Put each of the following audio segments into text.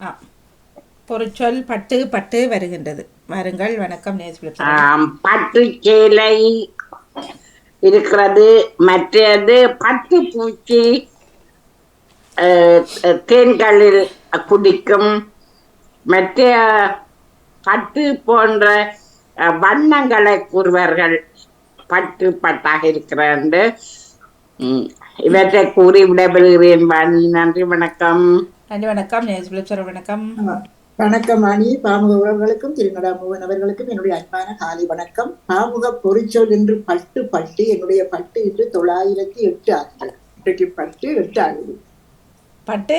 ஆ. பொருச்சொல் பட்டு பட்டு வருகின்றது. வாருங்கள் வணக்கம் பட்டு சேலை இருக்கிறது மற்றது பட்டு பூச்சி அஹ், தேன்களில் குடிக்கும் மற்ற பட்டு போன்ற வண்ணங்களை கூறுவார்கள். பட்டு பட்டாக இருக்கிறாண்டு இவற்றை கூறி விடப்படுகிறேன் நன்றி வணக்கம். நன்றி வணக்கம். நேஸ் பிலிப்சர் வணக்கம். வணக்கம் அணி. பாமுக உறவுகளுக்கும் திருநடா மோகன் அவர்களுக்கும் என்னுடைய அன்பான காலை வணக்கம். பாமுக பொறிச்சொல் என்று பட்டு பட்டு என்னுடைய பட்டு இன்று தொள்ளாயிரத்தி எட்டு ஆகுது இன்றைக்கு பட்டு எட்டு ஆகுது பட்டு?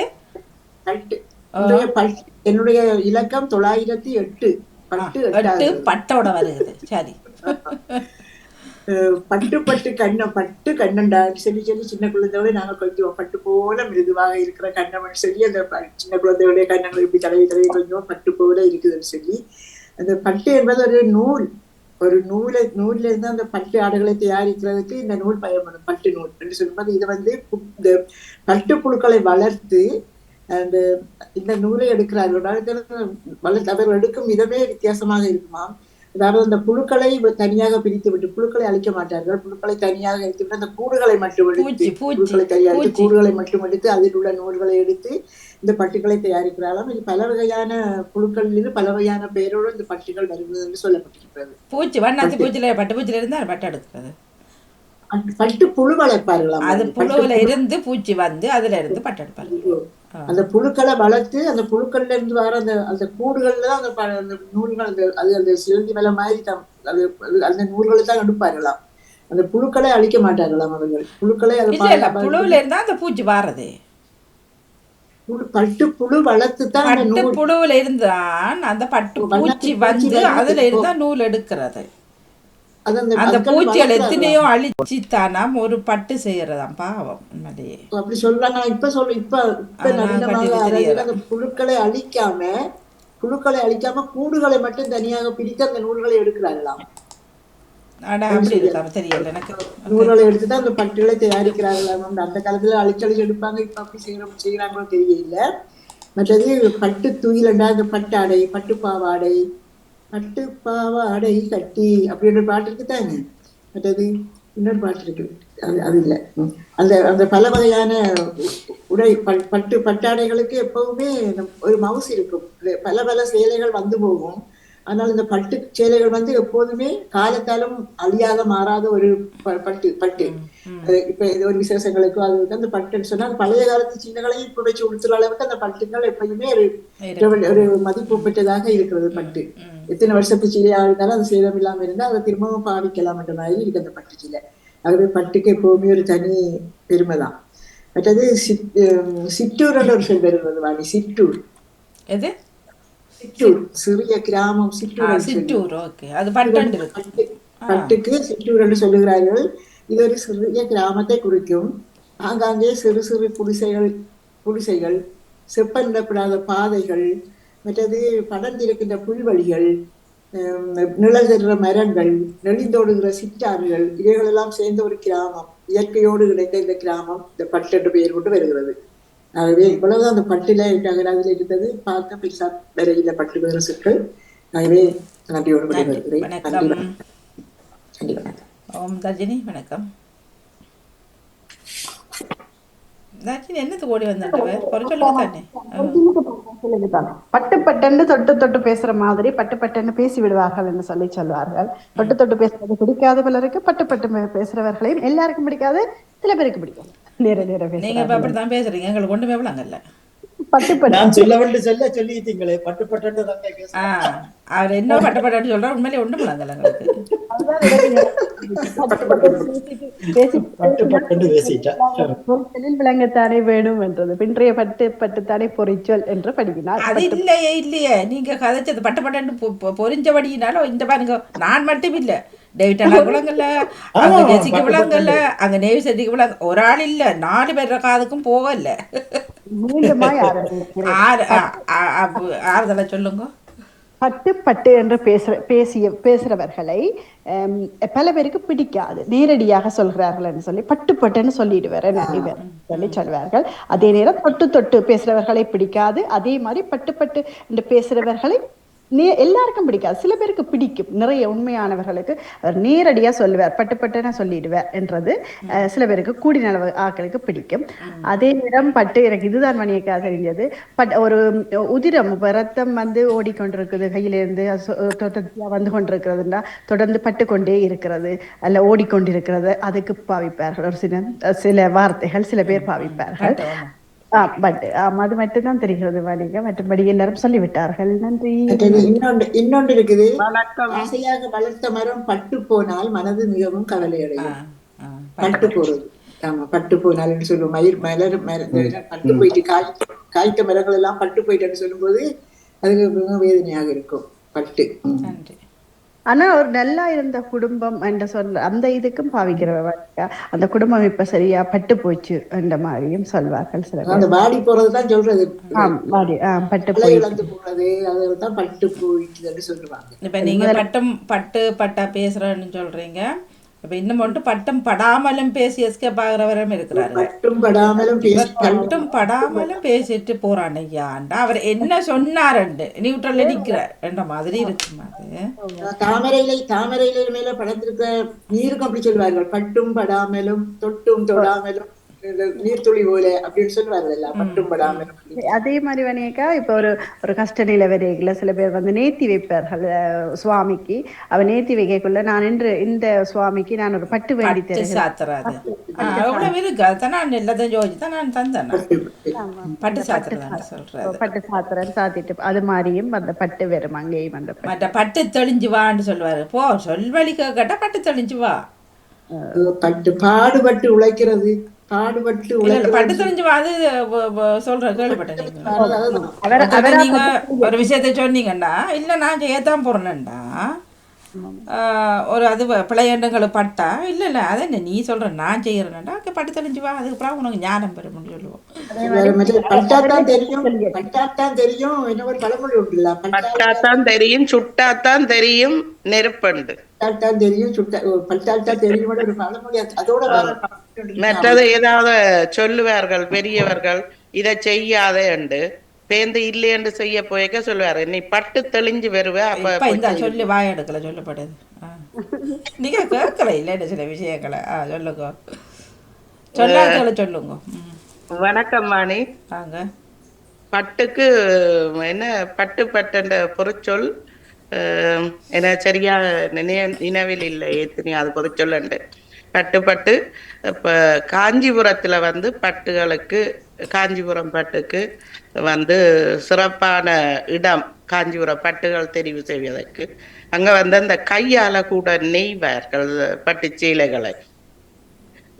பட்டு. என்னுடைய பட்டு என்னுடைய இலக்கம் தொள்ளாயிரத்தி எட்டு. பட்டு எட்டு பட்டோட வருகிறது. சரி. பட்டு பட்டு கண்ணம் பட்டு கண்ணண்டா சொல்லி சொல்லி சின்ன குழந்தையோட நாங்க கொஞ்சம் பட்டு போல மிருதுவாக இருக்கிற கண்ணம்னு சொல்லி அந்த சின்ன குழந்தையோட கண்ணங்கள் இப்படி தடவி தடவி கொஞ்சம் பட்டு போல இருக்குதுன்னு சொல்லி அந்த பட்டு என்பது ஒரு நூல் ஒரு நூலை நூல்ல இருந்து அந்த பட்டு ஆடைகளை தயாரிக்கிறதுக்கு இந்த நூல் பயன்படும் பட்டு நூல் என்று சொல்லும்போது இதை வந்து இந்த பட்டு புழுக்களை வளர்த்து அந்த இந்த நூலை எடுக்கிறார்கள் வளர்த்து அவர் எடுக்கும் விதமே வித்தியாசமாக இருக்குமாம் அதாவது அந்த புழுக்களை தனியாக பிரித்து விட்டு புழுக்களை அழிக்க மாட்டார்கள். புழுக்களை தனியாக எடுத்து விட்டு அந்த கூடுகளை மட்டும் எடுத்து புழுக்களை பூச்சி. கூடுகளை மட்டும் எடுத்து அதில் உள்ள நூல்களை எடுத்து இந்த பட்டுகளை தயாரிக்கிறார்கள் இது பல வகையான புழுக்களிலிருந்து பல வகையான பெயரோடு இந்த பட்டுகள் வருகிறது என்று சொல்லப்பட்டிருக்கிறது. பூச்சி வண்ணாத்தி பூச்சில பட்டு பூச்சில இருந்து அது பட்டு அந்த பட்டு புழு வளர்ப்பார்களாம் அது புழுவுல இருந்து பூச்சி வந்து அதுல இருந்து பட்டு எடுப்பாங்க புழு. அந்த புழுக்களை வளர்த்து அந்த புழுக்கள்ல இருந்து வர அந்த அந்த கூடுகள்ல தான் அந்த அந்த நூல்கள் அந்த அது அந்த சிலந்தி மேல மாதிரி தான் அது அந்த நூல்களை தான் எடுப்பார்களாம். அந்த புழுக்களை அழிக்க மாட்டார்களாம் அவர்கள். புழுக்களை அதை இல்ல இல்ல பா- புழுவுல இருந்தா அந்த பூச்சி வாரது. பட்டு புழு வளர்த்து தான் அந்த பட்டு புழுவுல இருந்துதான் அந்த பட்டு பூச்சி வந்து அதுல இருந்தா நூல் எடுக்கிறது. அந்த பூச்சிகள். எத்தனையோ அழிச்சு தானாம் ஒரு பட்டு செய்யறதாம் பாவம் உண்மையிலேயே. அப்படி சொல்றாங்க இப்ப சொல்ல இப்ப இப்ப நவீனமாக பட்டு. அந்த புழுக்களை அழிக்காம புழுக்களை அழிக்காம கூடுகளை மட்டும் தனியாக பிரித்து அந்த நூல்களை எனக்கு. நூல்களை எடுத்து தான் அந்த பட்டுகளை தயாரிக்கிறார்களாம் அந்த காலத்துல அழிச்சு அழிச்சு எடுப்பாங்க இப்ப அப்படி செய்யறோம் செய்யறாங்களோ தெரியல. மற்றது பட்டு துயிலண்டா அந்த பட்டாடை பட்டு பாவாடை பட்டு பாவாடை கட்டி அப்படின்ற பாட்டு இருக்குதாங்க? மற்றது இன்னொரு பாட்டு இருக்கு. அது அது இல்லை. அந்த அந்த பல வகையான உடை பட்டு பட்டாடைகளுக்கு எப்பவுமே ஒரு மவுஸ் இருக்கும். பல பல சேலைகள் வந்து போகும். ஆனால் இந்த பட்டு சேலைகள் வந்து எப்போதுமே காலத்தாலும் அழியாத மாறாத ஒரு பட்டு பட்டு. இப்ப இது ஒரு விசேஷங்களுக்கோ அது வந்து அந்த பட்டுன்னு சொன்னா பழைய காலத்து சின்னங்களையும் இப்ப வச்சு உடுத்துற அளவுக்கு அந்த பட்டுகள் எப்பயுமே ஒரு ஒரு மதிப்பு பெற்றதாக இருக்கிறது பட்டு. எத்தனை வருஷத்து சீலையா இருந்தாலும் அது சேதம் இல்லாம இருந்தா அதை திரும்பவும் பாவிக்கலாம் என்ற மாதிரி இருக்கு அந்த பட்டு சீலை. ஆகவே பட்டுக்கு எப்பவுமே ஒரு தனி பெருமை தான். மற்றது சிட் ஹம், சிற்றூர்ன்ற ஒரு சொல் வருகிறது வாணி சிற்றூர். எது? சிற்றூர் சிறிய கிராமம் சிற்றூர். சிற்றூர் ஓகே. அது பட்டு இருக்கு பட்டு பட்டுக்கு சிற்றூர் என்று சொல்லுகிறார்கள். இது ஒரு சிறிய கிராமத்தை குறிக்கும். ஆங்காங்கே சிறு சிறு குடிசைகள் குடிசைகள் செப்பனிடப்படாத பாதைகள் மற்றது படர்ந்திருக்கின்ற புல்வெளிகள் ஹம், நிழல் தருகிற மரங்கள் நெளிந்தோடுகிற சிற்றாறுகள் இவைகளெல்லாம் சேர்ந்த ஒரு கிராமம். இயற்கையோடு கிடைத்த இந்த கிராமம் இந்த பட்டு என்று பெயர் கொண்டு வருகிறது. ஆகவே இவ்வளவுதான் அந்த பட்டில அதில் இருந்தது பார்க்க பெருசா வரையில பட்டு வேறு சொற்கள். ஆகவே நன்றியோடு விடைபெறுகிறேன் நன்றி. வணக்கம். ஓம் தர்ஜினி வணக்கம். பட்டு பட்டுன்னு தொட்டு தொட்டு பேசுற மாதிரி பட்டு பட்டுன்னு பேசி விடுவார்கள் என்று சொல்லி சொல்வார்கள். தொட்டு தொட்டு பேசுறது பிடிக்காத பலருக்கு பட்டு பட்டு பேசுறவர்களையும் எல்லாருக்கும் பிடிக்காது சில பேருக்கு பிடிக்கும் நேர நேர நீங்க பேசுறாங்க இப்ப அப்படித்தான் பேசுறீங்க. எங்களுக்கு ஒண்ணுமே விளங்கல்ல பட்டு பட்டு. நான் சொல்ல வேண்டிய சொல்ல சொல்லிட்டீங்களே. பட்டு பட்டு தாங்க பேச ஆ அவர் என்ன பட்டப்பட்டான்னு சொல்றா உண்மையிலே ஒண்ணும் விளங்கல எங்களுக்கு. விளங்கத்தானே வேணும் என்றது. பின்றைய பட்டு பட்டுத்தானே பொறிச்சொல் என்று படிக்கிறார் அது இல்லையே இல்லையே. நீங்க கதைச்சது பட்ட பட்டு பொறிஞ்சபடியினால இந்த பாருங்க நான் மட்டும் இல்ல டேவிட் அண்ணா விளங்கல அங்க ஜெசிக்கு விளங்கல அங்க நேவி செட்டிக்கு விளங்க ஒரு ஆள் இல்ல நாலு பேர் காதுக்கும் போகல ஆறுதலை சொல்லுங்க. பட்டு பட்டு என்று பேசுற பேசிய பேசுறவர்களை ஹம், பல பேருக்கு பிடிக்காது. நேரடியாக சொல்கிறார்கள் என்று சொல்லி பட்டு பட்டுன்னு சொல்லிடுவார் சொல்லி சொல்வார்கள். அதே நேரம் தொட்டு தொட்டு பேசுறவர்களை பிடிக்காது. அதே மாதிரி பட்டு பட்டு என்று பேசுறவர்களை நே எல்லாருக்கும் பிடிக்காது. சில பேருக்கு பிடிக்கும். நிறைய உண்மையானவர்களுக்கு அவர் நேரடியா சொல்லுவார். பட்டு பட்டுன்னு சொல்லிடுவார் என்றது சில பேருக்கு கூடின அளவு ஆட்களுக்கு பிடிக்கும். அதே நேரம் பட்டு எனக்கு இதுதான் மணியக்கா தெரிஞ்சது. பட் ஒரு உதிரம் ரத்தம் வந்து ஓடிக்கொண்டிருக்குது. கையிலிருந்து வந்து கொண்டிருக்கிறதுனா தொடர்ந்து பட்டு கொண்டே இருக்கிறது. அல்ல ஓடிக்கொண்டிருக்கிறது. அதுக்கு பாவிப்பார்கள். ஒரு சில சில வார்த்தைகள் சில பேர் பாவிப்பார்கள். பட் அது மட்டும்தான் தெரிகிறது வணிக மற்றபடி எல்லாரும் சொல்லிவிட்டார்கள். நன்றி. இன்னொன்று இன்னொன்று இருக்குது. ஆசையாக வளர்த்த மரம் பட்டு போனால் மனது மிகவும் கவலை அடையும் பட்டு போறது. ஆமா பட்டு போனால்னு சொல்லுவோம். மயிர் மலர் பட்டு போயிட்டு காய் காய்த்த மரங்கள் எல்லாம் பட்டு போயிட்டுன்னு சொல்லும்போது அதுக்கு வேதனையாக இருக்கும். பட்டு. நன்றி. ஆனா ஒரு நல்லா இருந்த குடும்பம் என்ற சொல்ல அந்த இதுக்கும் பாவிக்கிறவ அந்த குடும்பம் இப்ப சரியா பட்டு போச்சு என்ற மாதிரியும் சொல்வார்கள் சில பேர். அந்த வாடி போறதுதான் சொல்றது. ஆம், வாடி, பட்டு போய் இழந்து போறது அதெல்லாம் பட்டு போயிட்டுன்னு சொல்லுவாங்க. இப்ப நீங்க பட்டம் பட்டு பட்டா பேசுறேன்னு சொல்றீங்க. இப்ப இன்னும் மட்டும் பட்டம் படாமலும் பேசி எஸ்கேப் ஆகிறவரும் இருக்கிறாரு பட்டும் படாமலும் பேசி பட்டும் படாமலும் பேசிட்டு போறான். ஐயாண்டா அவர் என்ன சொன்னாருண்டு? நியூட்ரல்ல நிக்கிறார். என்ற மாதிரி இருக்கும் அது. தாமரையிலை தாமரையிலை மேல படத்திருக்க நீருக்கும் அப்படி சொல்வார்கள். பட்டும் படாமலும் தொட்டும் தொடாமலும் நீர்த்துளி போல அப்படின்னு பட்டும் படாமலும் அதே மாதிரி வனியக்கா இப்ப ஒரு ஒரு கஷ்ட நிலை வரைகளை சில பேர் வந்து நேர்த்தி வைப்பார்கள் சுவாமிக்கு. அவ நேர்த்தி வைக்கக்குள்ள நான் இன்று இந்த சுவாமிக்கு நான் ஒரு பட்டு வேண்டி பட்டு சாத்திரம் சாத்திட்டு அது மாதிரியும் அந்த பட்டு வரும் அங்கேயும் அந்த பட்டு. தெளிஞ்சு வான்னு சொல்லுவாரு. போ சொல்வழி கேட்டா பட்டு தெளிஞ்சு வா. பட்டு பாடுபட்டு உழைக்கிறது. பாடுபட்டு பட்டு வா அது சொல்றேன் கேள்விப்பட்டேன் நீங்க ஒரு விஷயத்த சொன்னீங்கன்னா இல்ல நான் செய்யத்தான் போறேன்டா ஆஹ் ஒரு அது பிள்ளையண்டங்களுக்கு பட்டா? இல்ல இல்ல அது என்ன நீ சொல்ற நான் செய்யறேன்டா ஓகே பட்டு தெளிஞ்சு வா அதுக்கப்புறம் உனக்கு ஞானம் பெறும்னு சொல்லுவோம். பட்டாத்தான் தெரியும் பட்டாத்தான் தெரியும் என்ன ஒரு பழமொழி உண்டுல்ல பட்டாத்தான் தெரியும் சுட்டாத்தான் தெரியும் நெருப்பண்டு. பட்டாத்தான் தெரியும் சுட்ட பட்டாத்தான் தெரியும் ஒரு பழமொழி அது- அதோட. மற்றது ஏதாவது சொல்லுவார்கள் பெரியவர்கள் இதை செய்யாதே என்று. பேந்து இல்லையென்று செய்ய போய்க்க சொல்லுவாரு நீ பட்டு தெளிஞ்சு வருவ அப்ப இந்த. சொல்லி வாய் எடுக்கல சொல்லப்படுது. நீங்க கேட்கல இல்ல சில விஷயங்களை. ஆ சொல்லுங்க. சொல்லாத சொல்லுங்க. வணக்கம் மாணி. வாங்க. பட்டுக்கு என்ன பட்டு பட்டன்ற பொருச்சொல் என்ன சரியா நினைவில் இல்லை. எத்தனையாவது பொருச்சொல் உண்டு பட்டு பட்டு இப்போ காஞ்சிபுரத்தில் வந்து பட்டுகளுக்கு காஞ்சிபுரம் பட்டுக்கு வந்து சிறப்பான இடம் காஞ்சிபுரம் பட்டுகள் தெரிவு செய்வதற்கு. அங்கே வந்து அந்த கையால் கூட நெய்வார்கள் பட்டு சீலைகளை.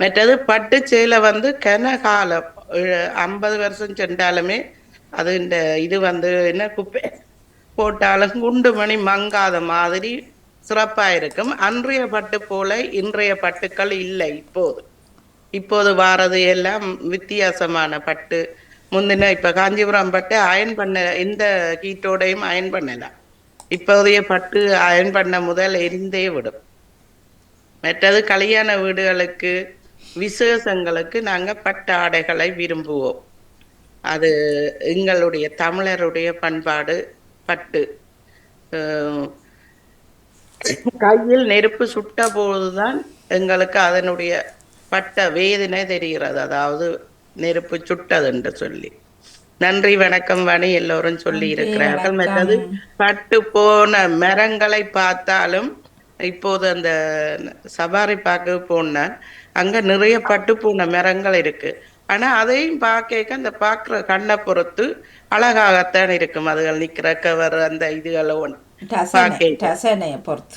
மற்றது பட்டு சேலை வந்து கனகாலம் ஐம்பது வருஷம் சென்றாலுமே அது இந்த இது வந்து என்ன குப்பை போட்டாலும் குண்டு மணி மங்காத மாதிரி சிறப்பா இருக்கும். அன்றைய பட்டு போல இன்றைய பட்டுக்கள் இல்லை இப்போது. இப்போது வாரது எல்லாம் வித்தியாசமான பட்டு. முந்தின இப்ப காஞ்சிபுரம் பட்டு அயன் பண்ண இந்த கீட்டோடையும் அயன் பண்ணலாம். இப்போதைய பட்டு அயன் பண்ண முதல் எரிந்தே விடும். மற்றது கல்யாண வீடுகளுக்கு விசேஷங்களுக்கு நாங்கள் பட்டு ஆடைகளை விரும்புவோம். அது எங்களுடைய தமிழருடைய பண்பாடு பட்டு. கையில் நெருப்பு சுட்ட போதுதான் எங்களுக்கு அதனுடைய பட்ட வேதனை தெரிகிறது. அதாவது நெருப்பு சுட்டது என்று சொல்லி. நன்றி வணக்கம் வணி எல்லோரும் சொல்லி இருக்கிறார்கள். மற்றது பட்டு போன மரங்களை பார்த்தாலும் இப்போது அந்த சபாரி பார்க்க போனேன் அங்க நிறைய பட்டு போன மரங்கள் இருக்கு. ஆனா அதையும் பார்க்க அந்த பார்க்கிற கண்ணை பொறுத்து அழகாகத்தான் இருக்கும். அதுகள் நிக்கிற கவர் அந்த இதுகளை ஒன்று ரசனையை பொறுத்து.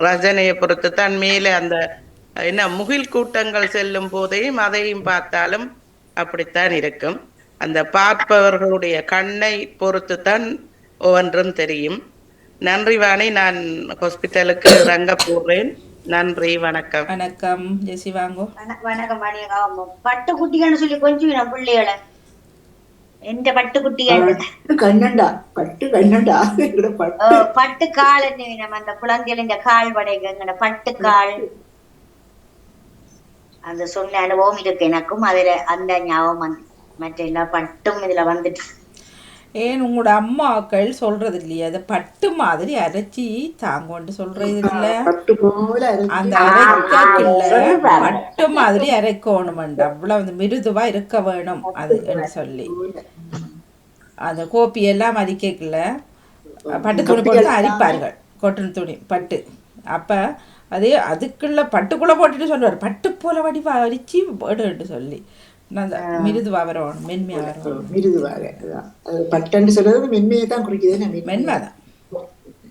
ரஜனையை பொறுத்து தான் மேலே அந்த என்ன முகில் கூட்டங்கள் செல்லும் போதையும் அதையும் பார்த்தாலும் அப்படித்தான் இருக்கும். அந்த பார்ப்பவர்களுடைய கண்ணை பொறுத்து தான் ஒவ்வொன்றும் தெரியும். நன்றி வாணி நான் ஹாஸ்பிட்டலுக்கு இறங்க போறேன். நன்றி வணக்கம். வணக்கம் ஜெசி வாங்கோ வண- வணக்கம் பட்டு குட்டிகன்னு சொல்லி கொஞ்சம் பிள்ளைகளை. എന്റെ പട്ടുകുട്ടിയാണ് പട്ട് കണ്ണണ്ട പട്ട് കണ്ണണ്ട ഇവിടെ ഓ, പട്ട് പട്ടുകാൽ എന്ന് വേണം அந்த குழந்தைகளின் கால் வடைகங்கிற பட்டுக்கால் அந்த சொன்ன அனுபவம் இருக்கு எனக்கும் அதுல அந்த ஞாபகம் வந்து மற்ற எல்லா பட்டும் இதுல வந்துட்டு ஏன் உங்களோட அம்மாக்கள் சொல்றது இல்லையா அதை பட்டு மாதிரி அரைச்சி தாங்கோண்டு சொல்றது இல்ல அந்த அரைக்கல பட்டு மாதிரி அரைக்கணும் அவ்வளவு வந்து மிருதுவா இருக்க வேணும் அது சொல்லி. அந்த கோப்பி எல்லாம் அரிக்கல பட்டு துணி போட்டு அரிப்பார்கள். கொட்டன் துணி பட்டு. அப்ப அதே அதுக்குள்ள பட்டுக்குள்ள போட்டுட்டு சொல்லுவார். பட்டு போல வடிவா அரிச்சு போடுன்னு சொல்லி. மிருதுவா வரணும் மென்மையா வரணும் மிருதுவாக. அது பட்டுன்னு சொல்றது மென்மையை தான் குறிக்குது மென்மை. மென்மைதான்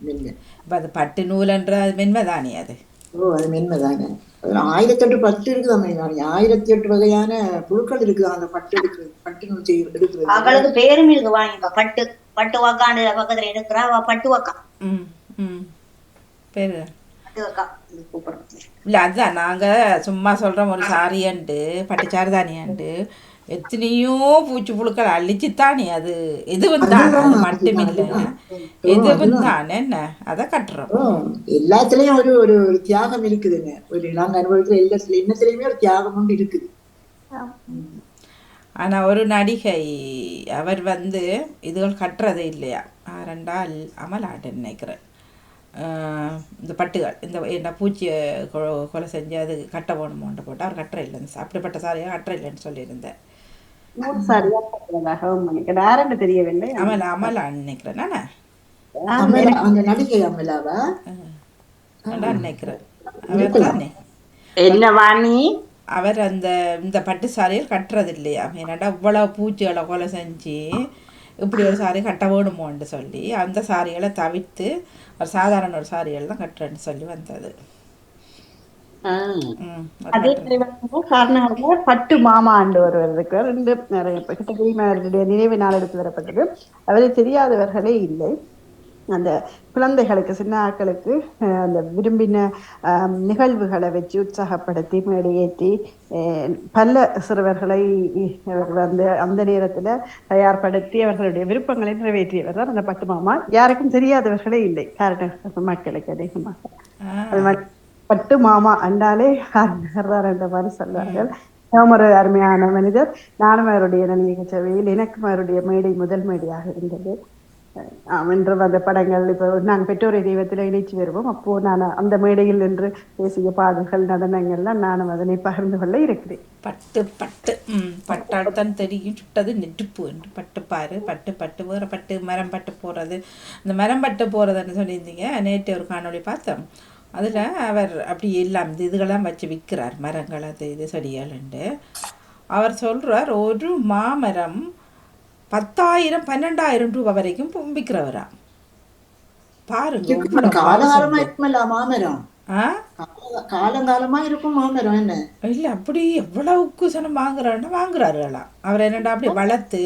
மென்மை. இப்போ அது பட்டு நூலன்ற அது மென்மைதானே அது? ஓ அது மென்மைதானே அதுல ஆயிரத்தி எட்டு பட்டு இருக்குதாமே ஆயிரத்தி எட்டு வகையான புழுக்கள் இருக்குது அந்த பட்டு எடுக்கிறது பட்டு நூல் செய்ய எடுக்கிறது. அவளுக்கு பேரும் இருக்கு வாங்கிக்கோ. பட்டு பட்டு வாக்காண்டு பக்கத்துல எடுக்கிறா பட்டு வாக்கா. ம் ம். பேரு? இல்லை அதுதான் நாங்கள் சும்மா சொல்கிறோம் ஒரு சாரியான்ட்டு பட்டு சாரதானியான்ட்டு எத்தனையோ பூச்சி புழுக்கள் அழிச்சுத்தானே அது. எதுவும் தான் அது மட்டும் இல்லை எதுவும் தான் என்ன? அதை கட்டுறோம். எல்லாத்துலயும் ஒரு ஒரு ஒரு தியாகம் இருக்குதுங்க. ஒரு நாங்க அனுபவத்துல எல்லாத்துல இன்னத்துலயுமே ஒரு தியாகம் ஒன்று இருக்குது. ஆனால் ஒரு நடிகை அவர் வந்து இதுகள் கட்டுறதே இல்லையா? ரெண்டால் அமலாட்டன் நினைக்கிறேன். இந்த பட்டுகள் இந்த என்ன பூச்சியை கொ- கொலை செஞ்சு அது கட்ட போகணுமோன்ட்டு போட்டு அவர் கட்டுற இல்லைன்னு அப்படிப்பட்ட சாரியாக கட்டுற இல்லைன்னு சொல்லியிருந்தேன். சரியா தெரியவில்லை. அமலா அமலான்னு நினைக்கிறேன். நானே அமலா அந்த நடிகை அமலாவா? நினைக்கிறேன். அவர் தானே? என்ன வாணி? அவர் அந்த இந்த பட்டு சாரியில் கட்டுறது இல்லையா என்னடா இவ்வளோ பூச்சிகளை கொலை செஞ்சு இப்படி ஒரு சாரி கட்ட வேணுமோன்னு சொல்லி அந்த சாரிகளை தவிர்த்து ஒரு சாதாரண ஒரு சாரிகள் தான் கட்டுறேன்னு சொல்லி வந்தது. அது கர்நாடகா பட்டு மாமா ஆண்டு ஒருவர் இருக்கிறார் ரெண்டு நிறைய கிட்டத்தட்ட நினைவு நாள் எடுத்து வரப்பட்டது அவரை தெரியாதவர்களே இல்லை. அந்த குழந்தைகளுக்கு சின்ன ஆட்களுக்கு அந்த விரும்பின நிகழ்வுகளை வச்சு உற்சாகப்படுத்தி மேடையேற்றி அஹ், பல சிறுவர்களை வந்து அந்த நேரத்துல தயார்படுத்தி அவர்களுடைய விருப்பங்களை நிறைவேற்றியவர் தான் அந்த பட்டு மாமா. யாருக்கும் தெரியாதவர்களே இல்லை. காரண மக்களுக்கு அதிகமாக. அது மாதிரி பட்டு மாமா அண்டாலே காரணர் என்ற மாதிரி சொல்வார்கள். மிகவும் ஒரு அருமையான மனிதர். நானும் அவருடைய நினைவு சேவையில் எனக்கும் அவருடைய மேடை முதல் மேடையாக இருந்தது. என்ற அந்த படங்கள் இப்போ நான் பெற்றோரை தெய்வத்தில் இணைச்சி வருவோம். அப்போ நான் அந்த மேடையில் நின்று பேசிய பாடல்கள் நடனங்கள்லாம் நானும் அதனை பகிர்ந்து கொள்ள இருக்கிறேன். பட்டு பட்டு ம் பட்டால் தெரியும். சுட்டது நெட்டுப்பு என்று. பட்டு பாரு பட்டு பட்டு வேறு பட்டு மரம் பட்டு போடுறது இந்த மரம் பட்டு போகிறதுன்னு சொல்லியிருந்தீங்க. நேற்று ஒரு காணொளி பார்த்தோம். அதில் அவர் அப்படி எல்லாம் இந்த இதுகளாம் வச்சு விற்கிறார். மரங்கள் அது இது செடிகள்ண்டு அவர் சொல்கிறார் ஒரு மாமரம் பத்தாயிரம் பன்னெண்டாயிரம் ரூபாய் வரைக்கும் விற்கிறவரா பாருங்க காலகாலமா. இருக்குமல்ல மாமரம்? காலங்காலமா இருக்கும் மாமரம் என்ன? இல்லை அப்படி எவ்வளவுக்கு சனம் வாங்குறாருன்னா வாங்குறாருலாம் அவர் என்னடா அப்படி வளர்த்து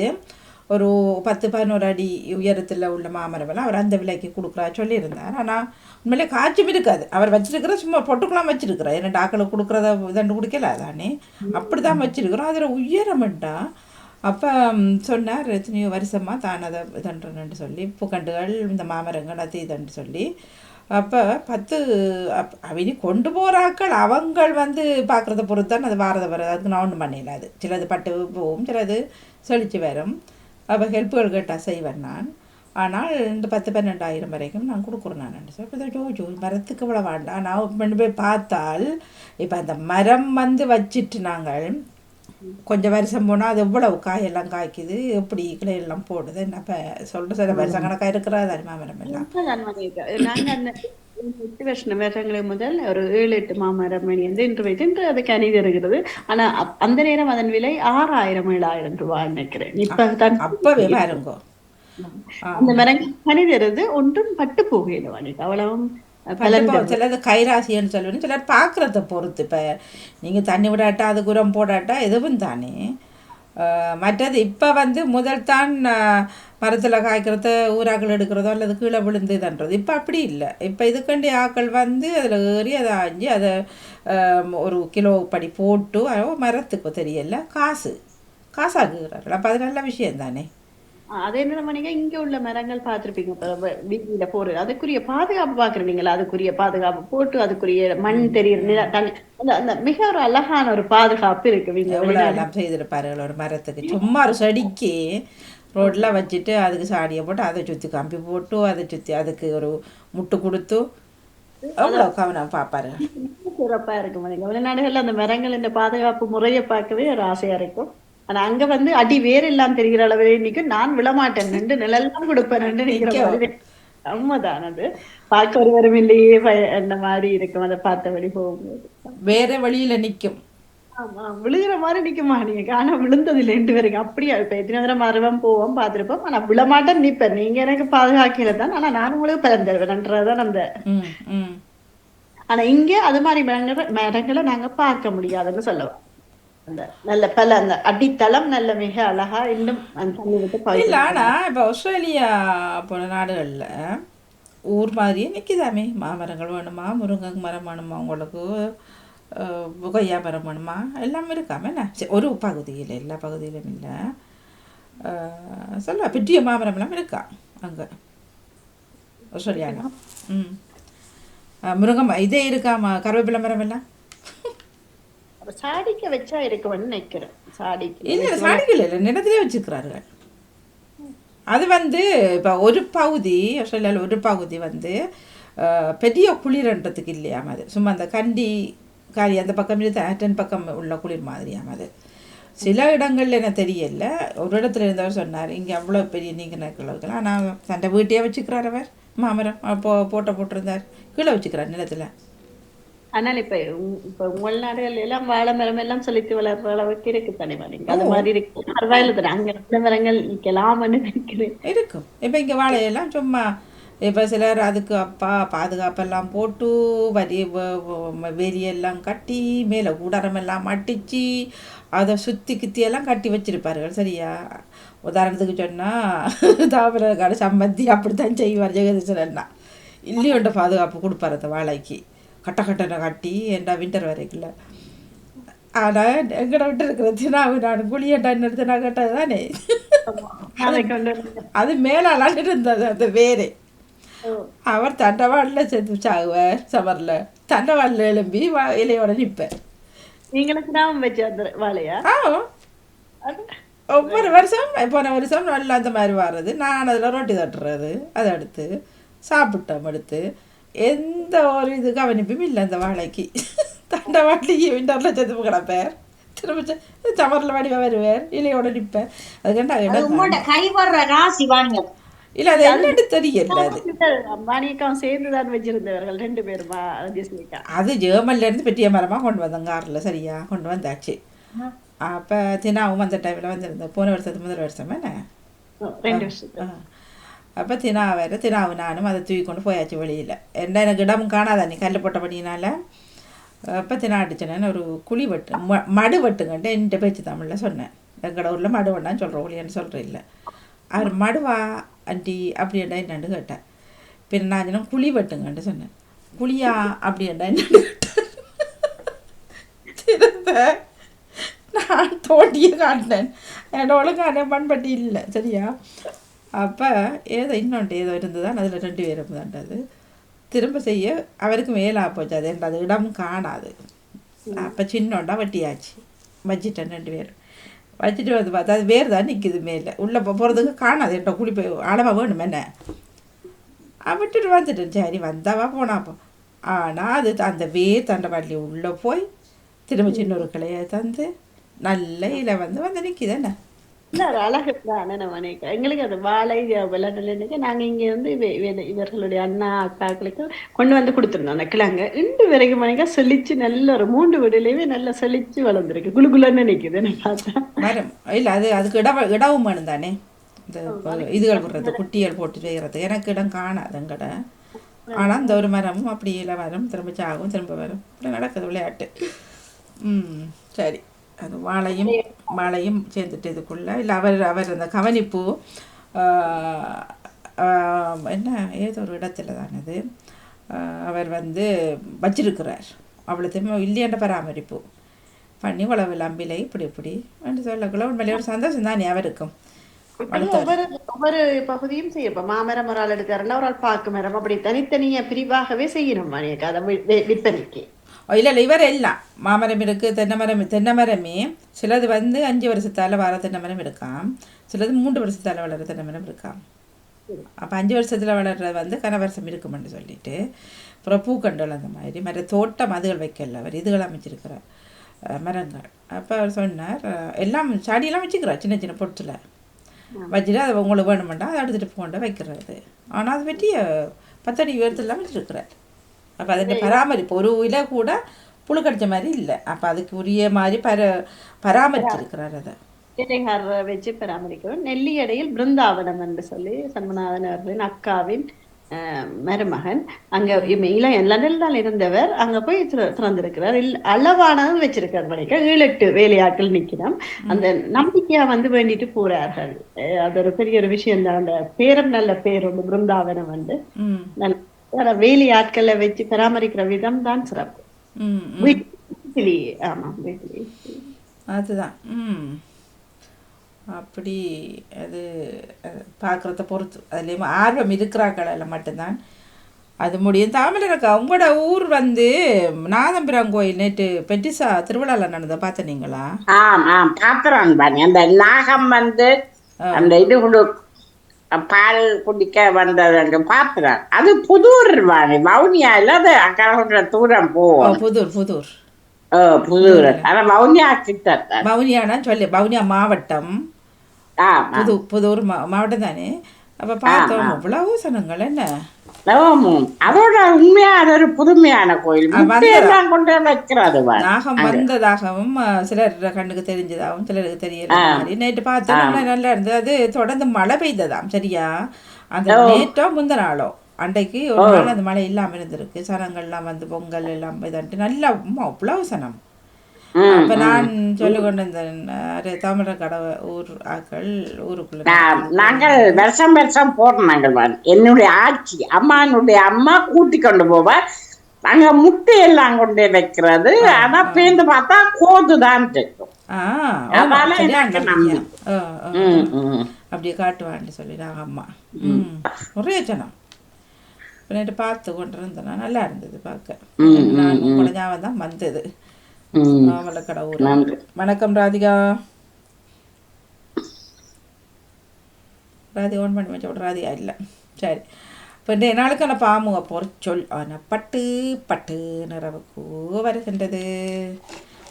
ஒரு பத்து பதினோரு அடி உயரத்தில் உள்ள மாமரமெல்லாம் அவர் அந்த விலைக்கு கொடுக்குறா சொல்லியிருந்தார். ஆனால் உண்மையிலே காய்ச்சும் இருக்காது அவர் வச்சிருக்கிற சும்மா பொட்டுக்கெல்லாம் வச்சிருக்கிறார். என்ன டாக்களை கொடுக்குறத இதண்டு குடிக்கல தானே அப்படி தான் வச்சிருக்கிறோம். அதில் உயரமெண்டா அப்போ சொன்னார் எத்தனையோ வருஷமாக தான் அதை இதன்றன்னு சொல்லி பூக்கண்டுகள் இந்த மாமரங்கள் அது இதுன்னு சொல்லி. அப்போ பத்து அப் அவனி கொண்டு போகிறாக்கள் அவங்கள் வந்து பார்க்குறத பொறுத்து தான் அது வாரத வர அதுக்கு நான் ஒன்றும் பண்ணல அது. சிலது பட்டு போகும் சிலது சொல்லிச்சு வரும். அப்போ ஹெல்ப்புகள் கேட்டால் செய்வேன் நான். ஆனால் இந்த பத்து பன்னெண்டாயிரம் வரைக்கும் நான் கொடுக்குறேன் நான் சொல்லி ஜோ ஜோ மரத்துக்கு இவ்வளோ வேண்டாம் நான் கொண்டு போய் பார்த்தால் இப்போ அந்த மரம் வந்து வச்சிட்டு நாங்கள் கொஞ்சம் வருஷம் போனால் அது எவ்வளவு காயெல்லாம் காய்க்குது எப்படி கிளையெல்லாம் போடுது என்ன இப்போ சொல்கிற சில வருஷம் கணக்காக இருக்கிறா தானே மாமரம் எல்லாம்? எட்டு வருஷம் வருஷங்களுக்கு முதல் ஒரு ஏழு எட்டு மாமரம் வந்து இன்று வைத்து இன்று அது கனிது இருக்கிறது ஆனா அந்த நேரம் அதன் விலை ஆறாயிரம் ஏழாயிரம் ரூபாய் நினைக்கிறேன். இப்ப தான் அப்பவே பாருங்கோ. அந்த மரங்கள் கனிதறது ஒன்றும் பட்டு போகையில வாணிக்கு அவ்வளவும் பலன் சிலது கைராசின்னு சொல்லுவேன். சிலர் பார்க்குறத பொறுத்து இப்போ நீங்கள் தண்ணி விடாட்டா அது குரம் போடாட்டா எதுவும் தானே. மற்றது இப்போ வந்து முதல் தான் மரத்தில் காய்க்கிறத ஊராக்கள் எடுக்கிறதோ அல்லது கீழே விழுந்துதுன்றது. இப்போ அப்படி இல்லை. இப்போ இதுக்கண்டி ஆக்கள் வந்து அதில் ஏறி அதை ஆஞ்சு அதை ஒரு கிலோ படி போட்டு மரத்துக்கு தெரியல காசு. காசாக்குகிறார்கள். அப்போ அது நல்ல விஷயம் தானே. அதே நேரம் நீங்க இங்க உள்ள மரங்கள் பார்த்திருப்பீங்க. வீதியில போறது அதுக்குரிய பாதுகாப்பு பாக்குறீங்களா அதுக்குரிய பாதுகாப்பு போட்டு அதுக்குரிய மண் தெரியுற அந்த மிக ஒரு அழகான ஒரு பாதுகாப்பு இருக்கு. எல்லாம் செய்திருப்பார்கள் ஒரு மரத்துக்கு. சும்மா ஒரு செடிக்கு ரோட்டில் வச்சுட்டு அதுக்கு சாடியை போட்டு அதை சுற்றி கம்பி போட்டு அதை சுற்றி அதுக்கு ஒரு முட்டு கொடுத்து எவ்வளோ கவனம் பார்ப்பாரு சிறப்பா இருக்கும் நீங்க வெளிநாடுகள்ல அந்த மரங்கள் இந்த பாதுகாப்பு முறையை பார்க்கவே ஒரு ஆசையா இருக்கும். ஆனா அங்க வந்து அடி வேறு எல்லாம் தெரிகிற அளவு இன்னைக்கு நான் விழமாட்டேன். நின்று நிழல்லாம் கொடுப்பேன் நிக்கிற மாதிரி. உண்மைதான் அது. பார்க்க ஒருவரும் இல்லையே பய- அந்த மாதிரி இருக்கும். அதை பார்த்தபடி போகும்போது வேற வழியில் நிற்கும். ஆமா விழுகிற மாதிரி நிக்குமா நீங்க ஆனா விழுந்தது இல்லை ரெண்டு பேருக்கு. அப்படியா? இப்ப எத்தனை தடவை மருவம் போவோம் பார்த்திருப்போம். ஆனா விழமாட்டேன் நிப்பேன் நீங்க எனக்கு பாதுகாக்கல தான். ஆனா நான் உங்களுக்கு பிறந்தவன்ன்றதுதான் அந்த ஆனா இங்க அது மாதிரி மரங்களை மரங்களை நாங்க பார்க்க முடியாதுன்னு சொல்லலாம் அந்த நல்ல பல அந்த அடித்தளம் நல்ல மிக அழகா இன்னும் இல்லை ஆனால் இப்போ ஆஸ்திரேலியா போன நாடுகளில் ஊர் மாதிரியே நிற்கிதாமே மாமரங்கள் வேணுமா முருங்கை மரம் வேணுமா உங்களுக்கு கொய்யா மரம் வேணுமா எல்லாம் இருக்காம என்ன? ஒரு பகுதியில் எல்லா பகுதியிலும் இல்லை. சொல்ல பெரிய மாமரம்லாம் இருக்கா அங்கே? ஆஸ்திரேலியாவில் ம். முருங்கை இதே இருக்கா ம- கருவேப்பிலை மரம் எல்லாம்? சாடிக்க வச்சா இருக்கும்னு நினைக்கிறேன். சாடிக்கு. இல்லை சாடிகள் இல்லை நிலத்திலே வச்சுக்கிறார்கள் அது வந்து இப்போ ஒரு பகுதி ஆஸ்திரேலியாவில் ஒரு பகுதி வந்து பெரிய குளிர்ன்றதுக்கு இல்லையாம் அது சும்மா அந்த கண்டி காரி அந்த பக்கம் இருந்து ஆட்டன் பக்கம் உள்ள குளிர் மாதிரியாம் அது சில இடங்கள்ல எனக்கு தெரியல. ஒரு இடத்துல இருந்தவர் சொன்னார் இங்கே அவ்வளோ பெரிய நீங்க நக்கலுக்கெல்லாம் ஆனால் தண்டை வீட்டையே வச்சுக்கிறார் அவர். மாமரம் போ போட்ட போட்டிருந்தார். கீழே வச்சுக்கிறார் நிலத்தில். ஆனால் இப்ப இப்ப உங்கள் நாடுகள் எல்லாம் வாழை மரம் எல்லாம் செழித்து வளர்ற அளவுக்கு இருக்கு தானே நீங்க. அது மாதிரி இருக்கு. பரவாயில்ல தானே. அங்க நல்ல மரங்கள் நிக்கலாம்னு நினைக்கிறேன். இருக்கும் இப்போ இங்கே வாழையெல்லாம் சும்மா இப்போ சிலர் அதுக்கு அப்பா பாதுகாப்பெல்லாம் போட்டு வரி வ- வ- வேலியெல்லாம் கட்டி மேலே கூடாரமெல்லாம் அட்டிச்சு அதை சுற்றி கித்தியெல்லாம் கட்டி வச்சிருப்பார்கள். சரியா? உதாரணத்துக்கு சொன்னால் தாமிரக்காடு சம்பந்தி அப்படித்தான் செய்வார் ஜெகதீசனா இல்லையோண்ட பாதுகாப்பு கொடுப்பார் அந்த வாழைக்கு. கட்ட கட்டனை கட்டி ஏண்டா வின்டர் வரைக்குள்ள ஆனால் எங்கட விட்டு இருக்கிறது? நான் நான் குழியண்டா எடுத்து நான் கட்டது தானே? அதை மேலாளான் இருந்தது அந்த வேறு. அவர் தண்டவாளில் செத்து சாகுவார் சமரில். தண்டவாளில் எழும்பி வா இலையோட நிற்பார் நீங்களுக்கு தான் வச்சு அந்த வாழையா? ஒவ்வொரு வருஷம் போன வருஷம் நல்லா அந்த மாதிரி வர்றது நான் அதில் ரொட்டி தட்டுறது அதை எடுத்து சாப்பிட்டோம் எடுத்து. எந்த ஒரு இது கவனிப்பும் இல்லை அந்த வாழைக்கு தண்டவாளிக்கு விண்டரில் செத்து கிடப்பார் திரும்ப சமரில் வடிவ வருவார் இலையோட நிற்பேர் அதுக்கண்டா கைவர்ற ராசி வாங்க இல்லை அது என்னட்டு தெரியல அது அம்பானியக்காவும் சேர்ந்துதான் வச்சிருந்தவர்கள் ரெண்டு பேருமா அது ஜெர்மன்ல இருந்து பெட்டிய மரமாக கொண்டு வந்தோம் காரில் சரியா கொண்டு வந்தாச்சு அப்போ தினாவும் அந்த டைமில் வந்திருந்தேன் போன வருஷத்துக்கு முதல் வருஷம் என்ன ரெண்டு வருஷத்துக்கு அப்போ தினா வேறு தினாவு நானும் அதை தூக்கி கொண்டு போயாச்சு வெளியில் என்ன எனக்கு இடமும் காணாத நீ கல் பண்ணினால அப்போ தினா அடிச்சேன்னு ஒரு குழி வெட்டு ம- மடு வெட்டுங்கன்ட்டு என்கிட்ட பேச்சு தமிழில் சொன்னேன் எங்களோட ஊரில் மடு வேண்டாம் சொல்கிறோம் ஒளியான்னு சொல்கிறேன் இல்லை அவர் மடுவா ஆண்டி அப்படின்டா என்னன்னு கேட்டேன் பின்ன நான் சொன்னேன் குழி வெட்டுங்கன்ட்டு சொன்னேன் குழியா அப்படின்டா என்னன்னு கேட்டேன் நான் தோண்டியே காட்டினேன் என்னோட ஒழுங்கான பண்பட்டி இல்லை சரியா அப்போ ஏதோ இன்னொன்று ஏதோ இருந்ததான் அதில் ரெண்டு பேரும் தாண்டது திரும்ப செய்ய அவருக்கு மேலா போச்சு அது அது இடம் காணாது. அப்போ சின்னோண்டா வட்டியாச்சு. வச்சிட்டேன் ரெண்டு பேரும். வச்சுட்டு வந்து பார்த்தா அது வேறு தான் நிற்கிது மேலே. உள்ளே போகிறதுக்கு காணாது என்கிட்ட போய் அளவாக வேணும் என்ன? விட்டுட்டு வந்துட்டேன். சரி வந்தாவா போனாப்போ ஆனால் அது அந்த வேர் தண்டவாளி உள்ளே போய் திரும்ப சின்ன ஒரு கிளையை தந்து நல்ல இலை வந்து வந்து இல்ல ஒரு அழகு தான் எங்களுக்கு அது வாழை விளையாடல நாங்க இங்க வந்து இவ- இவ- இவர்களுடைய அண்ணா அக்காக்களுக்கு கொண்டு வந்து கொடுத்துருந்தோம். அந்த கிழங்கு இன்று வரைக்கும் செழிச்சு நல்ல ஒரு மூன்று வீடுலயுமே நல்லா செழிச்சு வளர்ந்துருக்கு. குளு குளுன்னு நிக்குது நான் பார்த்தா மரம் இல்லை அது அதுக்கு இட இடவும் வேணும் தானே? இந்த இதுகள் போடுறது குட்டிகள் போட்டு செய்கிறது எனக்கு இடம் காணாது எங்கட. ஆனால் இந்த ஒரு மரமும் அப்படி இல்லை வரும். திரும்ப சாகும் திரும்ப வரும். நடக்குது விளையாட்டு. ம் சரி. அது வாழையும் வாழையும் சேர்ந்துட்டு இதுக்குள்ள. இல்லை அவர் அவர் அந்த கவனிப்பு என்ன ஏதோ ஒரு இடத்துல தான் அது. அவர் வந்து வச்சிருக்கிறார். அவ்வளோத்தையுமே இல்லையன்ற பராமரிப்பு. பண்ணி உழவு அம்பிலை இப்படி இப்படி. என்று சொல்லக்குள்ள உண்மையிலே ஒரு சந்தோஷம் தான் அவருக்கும். ஒவ்வொரு ஒவ்வொரு பகுதியும் செய்யும் இப்ப மாமரம் ஒரு ஆள் எடுக்காருன்னா ஒரு ஆள் பாக்கு மரம். அப்படி தனித்தனியா பிரிவாகவே செய்யணும் அதை விற்பனைக்கு. இல்லை இல்லை இவர் எல்லாம் மாமரம் இருக்குது தென்னை மரம் தென்னை மரமே சிலது வந்து அஞ்சு வருஷத்தால் வர தென்னை மரம் இருக்காம். சிலது மூன்று வருஷத்தால் வளர தென்னை மரம் இருக்காம். அப்போ அஞ்சு வருஷத்தில் வளர்றது வந்து கனவரசம் இருக்குமென்னு சொல்லிட்டு அப்புறம் பூக்கண்டல் அந்த மாதிரி மற்ற தோட்டம் அதுகள் வைக்கல அவர் இதுகள் அமைச்சிருக்கிறார் மரங்கள். அப்போ அவர் சொன்னார் எல்லாம் செடியெல்லாம் வச்சுக்கிறார் சின்ன சின்ன பொட்டில். வச்சுட்டு அதை உங்களுக்கு வேணுமெண்டா அதை எடுத்துகிட்டு போண்ட வைக்கிறது. ஆனால் அது பற்றி பத்தடி உயரத்துலாம் வச்சுருக்கிறார். அப்போ அதில் பராமரிப்பு? ஒரு இலை கூட புழு கடிச்ச மாதிரி இல்லை. அப்போ அதுக்கு உரிய மாதிரி பர பராமரிச்சிருக்கிறார் அதை. இலைகார வச்சு பராமரிக்கிறோம் நெல்லியடையில் பிருந்தாவனம் என்று சொல்லி சண்மநாதன் அவர்களின் அக்காவின் மருமகன். அங்க இளம் லண்டனில் இருந்தவர். அங்க போய் திற- திறந்திருக்கிறார். அளவானதும் வச்சிருக்கார் மணிக்க. ஏழெட்டு வேலையாட்கள் நிக்கிறோம் அந்த நம்பிக்கையா வந்து வேண்டிட்டு போறார்கள். அது ஒரு பெரிய ஒரு விஷயம் தான். அந்த பேரும் நல்ல பேர் ஒன்று பிருந்தாவனம் வந்து. ம். நல்ல வேலை ஆட்களை வச்சு பராமரிக்கிற விதம் தான் சிறப்பு. வீட்டிலேயே வீட்டிலேயே அதுதான். ம். அப்படி அது பார்க்குறத பொறுத்து. அதுலேயும் ஆர்வம் இருக்கிறாக்கள் மட்டும்தான். அது முடியும். தாமிரக்கா உங்களோட ஊர் வந்து நாதம்பிரான் கோயில் நேற்று பெட்டிசா திருவிழாவில் நடந்த பார்த்தனீங்களா ஆம் பாத்திரம் பாருங்க. அந்த நாகம் வந்து அந்த இது பால் குடிக்க வந்தது அங்க பாத்திரம் அது புதூர் வாணி வவுனியா இல்ல அது அக்கா தூரம் போவோம் புதூர் புதூர் புதூர் ஆனா வவுனியா கிட்ட பவுனியானா சொல்லி பவுனியா மாவட்டம் புது புதூர் மாவட்டம் தானே அப்போ பார்த்தோம் அவ்வளவு சனங்கள் என்ன. அதோட உண்மையா அது ஒரு புதுமையான கோயில். கொண்டு வைக்கிறது. நாகம் வந்ததாகவும் சிலர் கண்ணுக்கு தெரிஞ்சதாகவும் சிலருக்கு தெரியல மாதிரி. நேற்று பார்த்தா நல்லா இருந்தது. அது தொடர்ந்து மழை பெய்ததாம் சரியா? அந்த நேற்றோ முந்த நாளோ அன்றைக்கு ஒரு நாள் அந்த மழை இல்லாம இருந்திருக்கு. சனங்கள்லாம் வந்து பொங்கல் எல்லாம் இதான்ட்டு. நல்லா அவ்வளவு சனம் அப்ப நான் சொல்லி கொண்டு இருந்தேன் தமிழர் கடவை ஊர் ஆக்கள் ஊருக்குள்ள நாங்கள் வருஷம் வருஷம் போறோம் நாங்கள். என்னுடைய ஆட்சி அம்மானுடைய அம்மா கூட்டி கொண்டு போவா. முட்டை எல்லாம் கொண்டு வைக்கிறது ஆனா பேந்து பார்த்தா கோதுதான் இருக்கும். அப்படியே காட்டுவான்னு சொல்லி நாங்கள் அம்மா ஒரே ஜனம் நேற்று பார்த்து கொண்டு இருந்தேன் நல்லா இருந்தது பார்க்க. நான் ஞாபகம் தான் வந்தது. நன்றி. வணக்கம் ராதிகா. ராதிகா ஒன் பண்ணி வச்ச ராதிகா இல்லை. சரி. இப்போ இன்றைய நாளுக்கான பாமுக பொற்சொல் ஆன பட்டு பட்டு நிறவுக்கு வருகின்றது.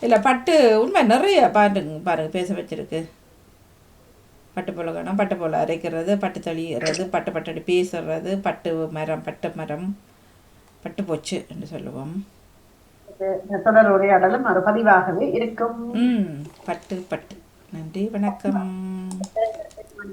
இல்லை பட்டு உண்மை நிறைய பாருங்க பாருங்க பேச வச்சிருக்கு. பட்டு போல கணம் பட்டு போல அரைக்கிறது பட்டு தளிகிறது பட்டு பட்டடி பேசுறது பட்டு மரம் பட்டு மரம் பட்டு போச்சு என்று சொல்லுவோம். தொடர் உரையாடலும் ஒரு பதிவாகவே இருக்கும் பட்டு பட்டு. நன்றி வணக்கம்.